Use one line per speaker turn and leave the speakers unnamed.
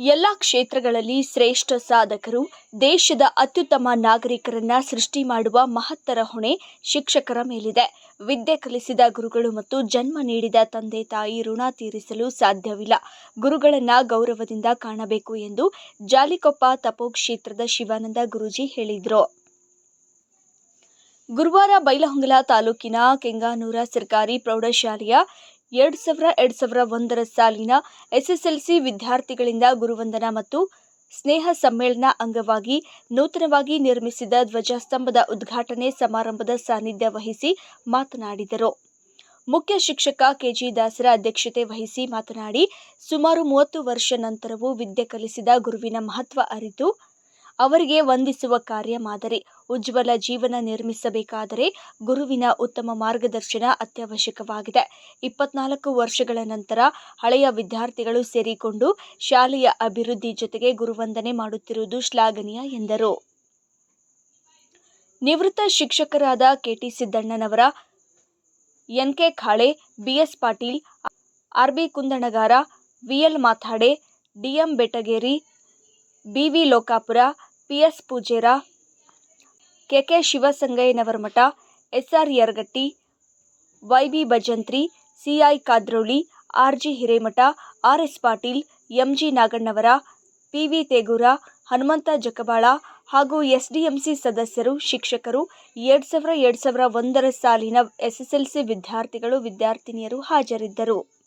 ಎಲ್ಲ ಕ್ಷೇತ್ರಗಳಲ್ಲಿ ಶ್ರೇಷ್ಠ ಸಾಧಕರು ದೇಶದ ಅತ್ಯುತ್ತಮ ನಾಗರಿಕರನ್ನ ಸೃಷ್ಟಿ ಮಾಡುವ ಮಹತ್ತರ ಹೊಣೆ ಶಿಕ್ಷಕರ ಮೇಲಿದೆ. ವಿದ್ಯೆ ಕಲಿಸಿದ ಗುರುಗಳು ಮತ್ತು ಜನ್ಮ ನೀಡಿದ ತಂದೆ ತಾಯಿ ಋಣ ತೀರಿಸಲು ಸಾಧ್ಯವಿಲ್ಲ. ಗುರುಗಳನ್ನ ಗೌರವದಿಂದ ಕಾಣಬೇಕು ಎಂದು ಜಾಲಿಕೊಪ್ಪ ತಪೋಕ್ಷೇತ್ರದ ಶಿವಾನಂದ ಗುರೂಜಿ ಹೇಳಿದರು. ಗುರುವಾರ ಬೈಲಹೊಂಗಲ ತಾಲೂಕಿನ ಕೆಂಗಾನೂರ ಸರ್ಕಾರಿ ಪ್ರೌಢಶಾಲೆಯ ಎರಡ್ ಸಾವಿರ ಎರಡ್ ಸಾವಿರ ಒಂದರ ಸಾಲಿನ ಎಸ್ಎಸ್ಎಲ್ಸಿ ವಿದ್ಯಾರ್ಥಿಗಳಿಂದ ಗುರುವಂದನ ಮತ್ತು ಸ್ನೇಹ ಸಮ್ಮೇಳನ ಅಂಗವಾಗಿ ನೂತನವಾಗಿ ನಿರ್ಮಿಸಿದ ಧ್ವಜಸ್ತಂಭದ ಉದ್ಘಾಟನೆ ಸಮಾರಂಭದ ಸಾನ್ನಿಧ್ಯ ವಹಿಸಿ ಮಾತನಾಡಿದರು. ಮುಖ್ಯ ಶಿಕ್ಷಕ ಕೆಜಿ ದಾಸರ ಅಧ್ಯಕ್ಷತೆ ವಹಿಸಿ ಮಾತನಾಡಿ, ಸುಮಾರು ಮೂವತ್ತು ವರ್ಷ ನಂತರವೂ ವಿದ್ಯೆ ಕಲಿಸಿದ ಗುರುವಿನ ಮಹತ್ವ ಅರಿತು, ಅವರಿಗೆ ವಂದಿಸುವ ಕಾರ್ಯ ಮಾದರಿ. ಉಜ್ವಲ ಜೀವನ ನಿರ್ಮಿಸಬೇಕಾದರೆ ಗುರುವಿನ ಉತ್ತಮ ಮಾರ್ಗದರ್ಶನ ಅತ್ಯವಶ್ಯಕವಾಗಿದೆ. ಇಪ್ಪತ್ನಾಲ್ಕು ವರ್ಷಗಳ ನಂತರ ಹಳೆಯ ವಿದ್ಯಾರ್ಥಿಗಳು ಸೇರಿಕೊಂಡು ಶಾಲೆಯ ಅಭಿವೃದ್ಧಿ ಜೊತೆಗೆ ಗುರುವಂದನೆ ಮಾಡುತ್ತಿರುವುದು ಶ್ಲಾಘನೀಯ ಎಂದರು. ನಿವೃತ್ತ ಶಿಕ್ಷಕರಾದ KT Siddannanavar, NK Khale, BS Patil, RB Kundanagar, VL Mathade, DM Betageri, BV Lokapur, PS Pujer KK Shivasangayyanavaramath SR Yaragatti YB Bhajantri CI Kadroli RG Hiremath RS Patil MG Naganavar PV Tegur, Hanumanth Jakabal ಹಾಗೂ SDMC ಸದಸ್ಯರು, ಶಿಕ್ಷಕರು, ಎರಡ್ ಸಾವಿರ ಎರಡ್ ಸಾವಿರ ಒಂದರ ಸಾಲಿನ SSLC ವಿದ್ಯಾರ್ಥಿಗಳು, ವಿದ್ಯಾರ್ಥಿನಿಯರು ಹಾಜರಿದ್ದರು.